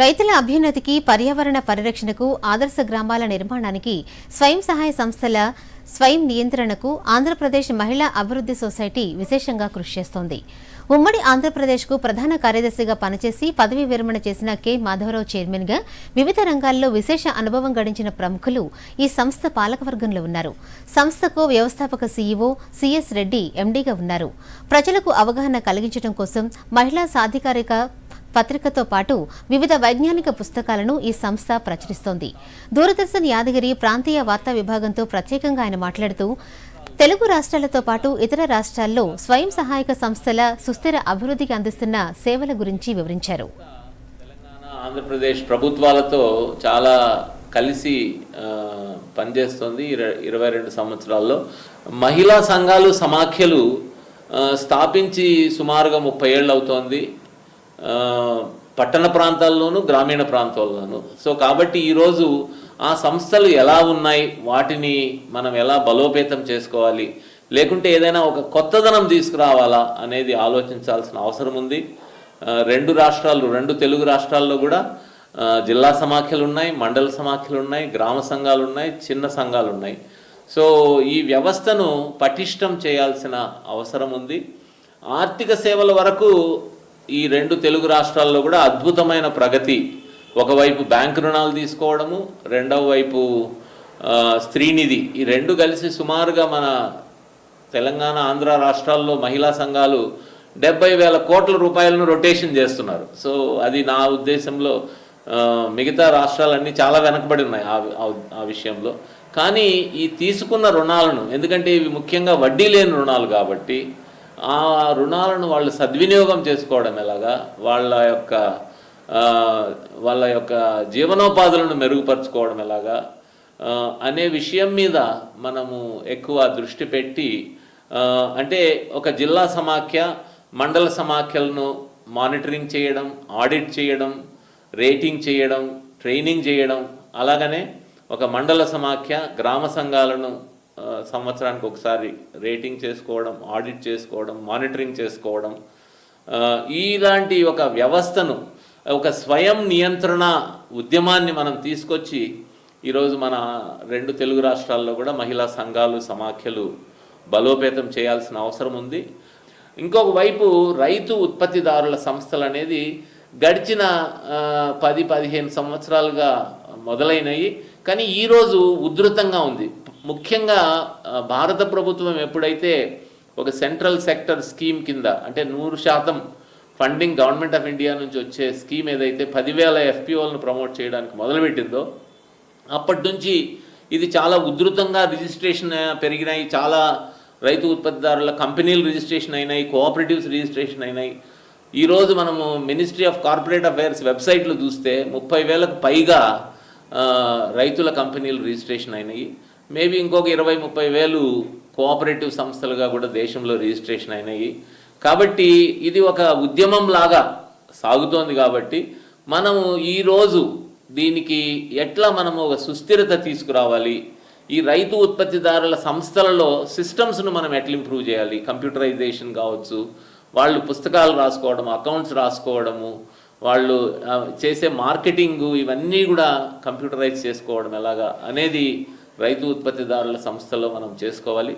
రైతుల అభ్యున్నతికి పర్యావరణ పరిరక్షణకు ఆదర్శ గ్రామాల నిర్మాణానికి స్వయం సహాయ సంస్థల స్వయం నియంత్రణకు ఆంధ్రప్రదేశ్ మహిళా అభివృద్ధి సొసైటీ విశేషంగా కృషి చేస్తోంది. ఉమ్మడి ఆంధ్రప్రదేశ్కు ప్రధాన కార్యదర్శిగా పనిచేసి పదవీ విరమణ చేసిన కె. మాధవరావు చైర్మన్గా వివిధ రంగాల్లో విశేష అనుభవం గడించిన ప్రముఖులు ఈ సంస్థ పాలకవర్గంలో ఉన్నారు. సంస్థకు వ్యవస్థాపక సీఈఓ సిఎస్ రెడ్డి ఎండీగా ఉన్నారు. ప్రజలకు అవగాహన కలిగించడం కోసం మహిళా సాధికారిక పత్రికతో పాటు వివిధ వైజ్ఞానిక పుస్తకాలను ఈ సంస్థ ప్రచురిస్తోంది. దూరదర్శన్ యాదగిరి ప్రాంతీయ వార్తా విభాగంతో ప్రత్యేకంగా ఆయన మాట్లాడుతూ తెలుగు రాష్ట్రాలతో పాటు ఇతర రాష్ట్రాల్లో స్వయం సహాయక సంస్థల సుస్థిర అభివృద్ధికి అందిస్తున్న సేవల గురించి వివరించారు. ఆంధ్రప్రదేశ్ ప్రభుత్వాలతో చాలా కలిసి పనిచేస్తుంది ఇరవై రెండు సంవత్సరాల్లో. మహిళా సంఘాలు సమాఖ్యలు స్థాపించి సుమారుగా ముప్పై ఏళ్ళు అవుతోంది. పట్టణ ప్రాంతాల్లోనూ గ్రామీణ ప్రాంతాల్లోనూ. సో కాబట్టి ఈరోజు ఆ సంస్థలు ఎలా ఉన్నాయి వాటిని మనం ఎలా బలోపేతం చేసుకోవాలి లేకుంటే ఏదైనా ఒక కొత్తదనం తీసుకురావాలా అనేది ఆలోచించాల్సిన అవసరం ఉంది. రెండు రాష్ట్రాలు రెండు తెలుగు రాష్ట్రాల్లో కూడా జిల్లా సమాఖ్యలు ఉన్నాయి మండల సమాఖ్యలు ఉన్నాయి గ్రామ సంఘాలు ఉన్నాయి చిన్న సంఘాలు ఉన్నాయి. సో ఈ వ్యవస్థను పటిష్టం చేయాల్సిన అవసరం ఉంది. ఆర్థిక సేవల వరకు ఈ రెండు తెలుగు రాష్ట్రాల్లో కూడా అద్భుతమైన ప్రగతి. ఒకవైపు బ్యాంక్ రుణాలు తీసుకోవడము రెండవ వైపు స్త్రీనిధి ఈ రెండు కలిసి సుమారుగా మన తెలంగాణ ఆంధ్ర రాష్ట్రాల్లో మహిళా సంఘాలు డెబ్బై వేల కోట్ల రూపాయలను రొటేషన్ చేస్తున్నారు. సో అది నా ఉద్దేశంలో మిగతా రాష్ట్రాలన్నీ చాలా వెనకబడి ఉన్నాయి ఆ విషయంలో. కానీ ఈ తీసుకున్న రుణాలను ఎందుకంటే ఇవి ముఖ్యంగా వడ్డీ లేని రుణాలు కాబట్టి ఆ రుణాలను వాళ్ళు సద్వినియోగం చేసుకోవడం ఎలాగా? వాళ్ళ యొక్క వాళ్ళ యొక్క జీవనోపాధులను మెరుగుపరచుకోవడం ఎలాగా? అనే విషయం మీద మనము ఎక్కువ దృష్టి పెట్టి అంటే ఒక జిల్లా సమాఖ్య మండల సమాఖ్యలను మానిటరింగ్ చేయడం ఆడిట్ చేయడం రేటింగ్ చేయడం ట్రైనింగ్ చేయడం అలాగనే ఒక మండల సమాఖ్య గ్రామ సంఘాలను సంవత్సరానికి ఒకసారి రేటింగ్ చేసుకోవడం ఆడిట్ చేసుకోవడం మానిటరింగ్ చేసుకోవడం. ఇలాంటి ఒక వ్యవస్థను ఒక స్వయం నియంత్రణ ఉద్యమాన్ని మనం తీసుకొచ్చి ఈరోజు మన రెండు తెలుగు రాష్ట్రాల్లో కూడా మహిళా సంఘాలు సమాఖ్యలు బలోపేతం చేయాల్సిన అవసరం ఉంది. ఇంకొక వైపు రైతు ఉత్పత్తిదారుల సంస్థలు అనేది గడిచిన పది పదిహేను సంవత్సరాలుగా మొదలైనవి కానీ ఈరోజు ఉధృతంగా ఉంది. ముఖ్యంగా భారత ప్రభుత్వం ఎప్పుడైతే ఒక సెంట్రల్ సెక్టర్ స్కీమ్ కింద అంటే నూరు శాతం ఫండింగ్ గవర్నమెంట్ ఆఫ్ ఇండియా నుంచి వచ్చే స్కీమ్ ఏదైతే పదివేల ఎఫ్పిఓలను ప్రమోట్ చేయడానికి మొదలుపెట్టిందో అప్పటి నుంచి ఇది చాలా ఉధృతంగా రిజిస్ట్రేషన్ పెరిగినాయి. చాలా రైతు ఉత్పత్తిదారుల కంపెనీలు రిజిస్ట్రేషన్ అయినాయి కోఆపరేటివ్స్ రిజిస్ట్రేషన్ అయినాయి. ఈరోజు మనము మినిస్ట్రీ ఆఫ్ కార్పొరేట్ అఫైర్స్ వెబ్సైట్లు చూస్తే ముప్పై వేలకు పైగా రైతుల కంపెనీలు రిజిస్ట్రేషన్ అయినాయి. మేబీ ఇంకొక ఇరవై ముప్పై వేలు కోఆపరేటివ్ సంస్థలుగా కూడా దేశంలో రిజిస్ట్రేషన్ అయినాయి. కాబట్టి ఇది ఒక ఉద్యమం లాగా సాగుతోంది కాబట్టి మనము ఈరోజు దీనికి ఎట్లా మనము ఒక సుస్థిరత తీసుకురావాలి? ఈ రైతు ఉత్పత్తిదారుల సంస్థలలో సిస్టమ్స్ను మనం ఎట్లా ఇంప్రూవ్ చేయాలి? కంప్యూటరైజేషన్ కావచ్చు వాళ్ళు పుస్తకాలు రాసుకోవడం అకౌంట్స్ రాసుకోవడము వాళ్ళు చేసే మార్కెటింగ్ ఇవన్నీ కూడా కంప్యూటరైజ్ చేసుకోవడం ఎలాగా అనేది రైతు ఉత్పత్తిదారుల సంస్థలో మనం చేసుకోవాలి.